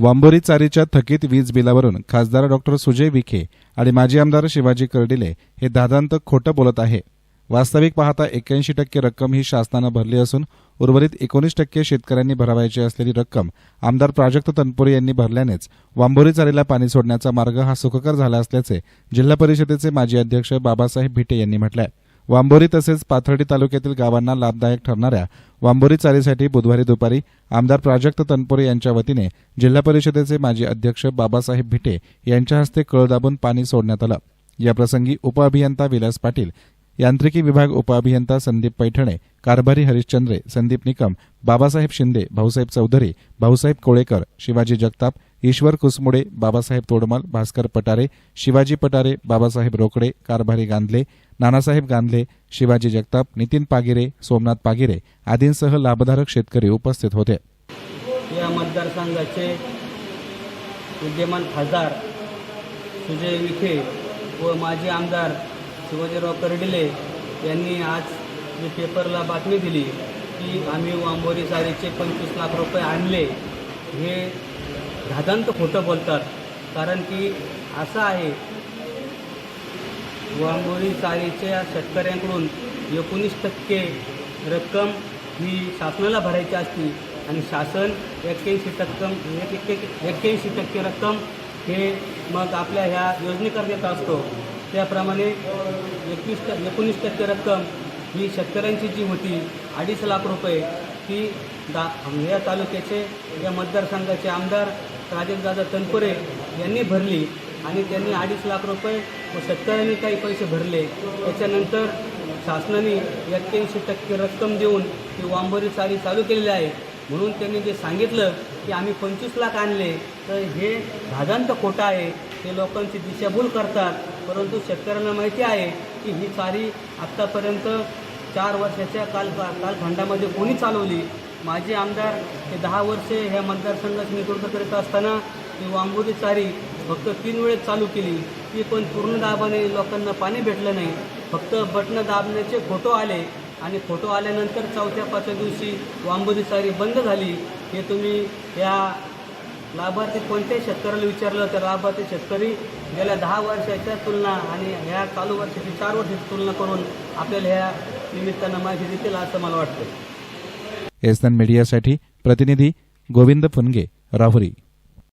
वांबोरी चारीच्या थकीत वीज बिलावरून खासदार डॉक्टर सुजय विखे आणि माजी आमदार शिवाजी कर्डिले हे दादांत खोटं बोलत आहे. वास्तविक पाहता एक्क्याऐंशी टक्के रक्कम ही शासनानं भरली असून उर्वरित एकोणीस टक्के शेतकऱ्यांनी भरावायची असलेली रक्कम आमदार प्राजक्त तनपुरे यांनी भरल्यानेच वांबोरी चारीला पाणी सोडण्याचा मार्ग हा सुखकर झाला असल्याचे जिल्हा परिषदेचे माजी अध्यक्ष बाबासाहेब भिटे यांनी म्हटलं आहे वांबोरी तसेच पाथर्डी तालुक्यातील गावांना लाभदायक ठरणाऱ्या वांबोरी चालीसाठी बुधवारी दुपारी आमदार प्राजक्त तनपुरे यांच्या वतीने जिल्हा परिषदेचे माजी अध्यक्ष बाबासाहेब भिटे यांच्या हस्ते कळ दाबून पाणी सोडण्यात आलं. याप्रसंगी उपअभियंता विलास पाटील यांत्रिकी विभाग उपअभियंता संदीप पैठणे कारभारी हरिश्चंद्रे संदीप निकम बाबासाहेब शिंदे भाऊसाहेब चौधरी भाऊसाहेब कोळेकर शिवाजी जगताप ईश्वर कुसमुडे बाबासाहेब तोडमल भास्कर पटारे शिवाजी पटारे बाबासाहेब रोकडे कारभारी गांधले नानासाहेब गांधले शिवाजी जगताप नितीन पागिरे सोमनाथ पागिरे आदींसह लाभधारक शेतकरी उपस्थित होते. या मतदारसंघाचे विद्यमान खासदार सुजय विखे व माजी आमदार शिवाजीराव कर्डिले यांनी आज जे पेपरला बातमी दिली की आम्ही वांबोरी सारीचे पंचवीस लाख रुपये आणले हे धादांत खोटं बोलतात. कारण की असं आहे वांबोरी चारीच्या शेतकऱ्यांकडून एकोणीस टक्के रक्कम ही शासनाला भरायची असती आणि शासन एक्क्याऐंशी टक्कम एक एक्क्याऐंशी टक्के रक्कम हे मग आपल्या ह्या योजनेकर असतो. त्याप्रमाणे एकवीस ट एकोणीस टक्के रक्कम ही शेतकऱ्यांची जी होती अडीच लाख रुपये ती दा या तालुक्याचे या मतदारसंघाचे आमदार राजेशदादा तनपुरे यांनी भरली आणि त्यांनी अडीच लाख रुपये व शेतकऱ्यांनी काही पैसे भरले. त्याच्यानंतर शासनाने एक्क्याऐंशी टक्के रक्कम देऊन ती वांबोरी चाली चालू केलेली आहे. म्हणून त्यांनी जे सांगितलं की आम्ही पंचवीस लाख आणले तर हे भागांत खोटं आहे. ते लोकांची दिशाभूल करतात. परंतु शेतकऱ्यांना माहिती आहे की ही सारी आत्तापर्यंत चार वर्षाच्या काल कालखंडामध्ये कोणी चालवली? माझे आमदार हे दहा वर्षे ह्या मतदारसंघाचं नेतृत्व करीत असताना ही वांबोरी चारी फक्त तीन वेळेस चालू केली. ती पण पूर्ण दाबाने लोकांना पाणी भेटलं नाही. फक्त बटणं दाबण्याचे फोटो आले आणि फोटो आल्यानंतर चौथ्या पाचव्या दिवशी वांबोरी चारी बंद झाली. हे तुम्ही या लाभार्थी कोणत्याही शेतकऱ्याला विचारलं तर लाभार्थी शेतकरी गेल्या दहा वर्षाच्या तुलना आणि ह्या चालू वर्षाची चार वर्षाची तुलना करून आपल्याला ह्या निमित्तानं माहिती देतील असं मला वाटतं. एसएन मीडियासाठी प्रतिनिधी गोविंद फुनगे राहुरी.